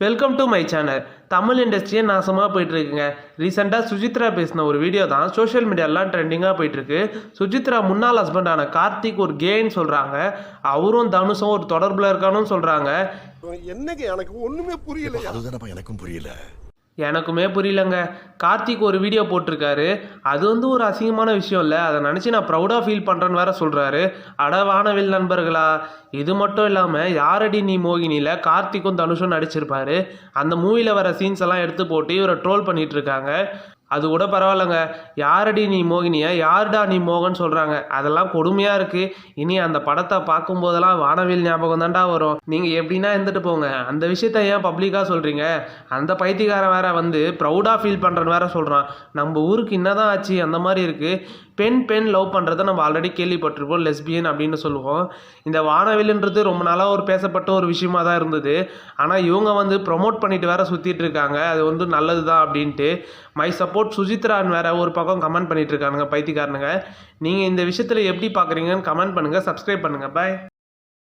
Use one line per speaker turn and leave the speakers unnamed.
Welcome to my channel Tamil இண்டஸ்ட்ரியே நாசமாக போயிட்டுருக்குங்க. ரீசெண்டாக சுஜித்ரா பேசின ஒரு வீடியோ தான் சோஷியல் மீடியாலாம் ட்ரெண்டிங்காக போயிட்டுருக்கு. சுஜித்ரா முன்னாள் ஹஸ்பண்டான கார்த்திக் ஒரு கேன்னு சொல்கிறாங்க அவரும் தனுஷும் ஒரு தொடர்பில் இருக்கானும் சொல்கிறாங்க
என்னங்க எனக்கு ஒண்ணுமே புரியலையா?
அதுதானப்பா எனக்கும் புரியல.
எனக்குமே புரியலங்க. கார்த்திக் ஒரு வீடியோ போட்டிருக்காரு. அது வந்து ஒரு அசிங்கமான விஷயம் இல்லை. அதை நினச்சி நான் ப்ரௌடாக ஃபீல் பண்ணுறேன்னு வேற சொல்கிறாரு அட வானவில் நண்பர்களா. இது மட்டும் இல்லாமல் யாரடி நீ மோகினியில் கார்த்திக்கும் தனுஷும் நடிச்சிருப்பாரு. அந்த மூவியில் வர சீன்ஸ் எல்லாம் எடுத்து போட்டு இவரை ட்ரோல் பண்ணிகிட்ருக்காங்க அது கூட பரவாயில்லைங்க. யாரடி நீ மோகினியா? யாருடா நீ மோகன் சொல்கிறாங்க அதெல்லாம் கொடுமையாக இருக்குது இனி அந்த படத்தை பார்க்கும்போதெல்லாம் வானவில் ஞாபகம் தான்டா வரும். நீங்கள் எப்படின்னா இருந்துட்டு போங்க. அந்த விஷயத்த ஏன் பப்ளிக்காக சொல்கிறீங்க அந்த பைத்தியக்காரன் வேற வந்து ப்ரௌடாக ஃபீல் பண்ணுறன்னு வேற சொல்கிறான் நம்ம ஊருக்கு என்னதான் ஆச்சு அந்த மாதிரி இருக்குது பெண் பெண் லவ் பண்ணுறத நம்ம ஆல்ரெடி கேள்விப்பட்டிருப்போம் லெஸ்பியன் அப்படின்னு சொல்லுவோம். இந்த வானவில்ன்றது ரொம்ப நாளாக ஒரு பேசப்பட்ட ஒரு விஷயமா தான் இருந்தது. ஆனால் இவங்க வந்து ப்ரொமோட் பண்ணிட்டு வேற சுற்றிட்டு இருக்காங்க. அது வந்து நல்லது தான் அப்படின்ட்டு. மை சப்போர்ட் சுஜித்ரான் வேற ஒரு பக்கம் கமெண்ட் பண்ணிட்டு இருக்கானுங்க பைத்தியக்காரனுங்க. நீங்கள் இந்த விஷயத்தில் எப்படி பார்க்குறீங்கன்னு கமெண்ட் பண்ணுங்கள் சப்ஸ்கிரைப் பண்ணுங்கள் பாய்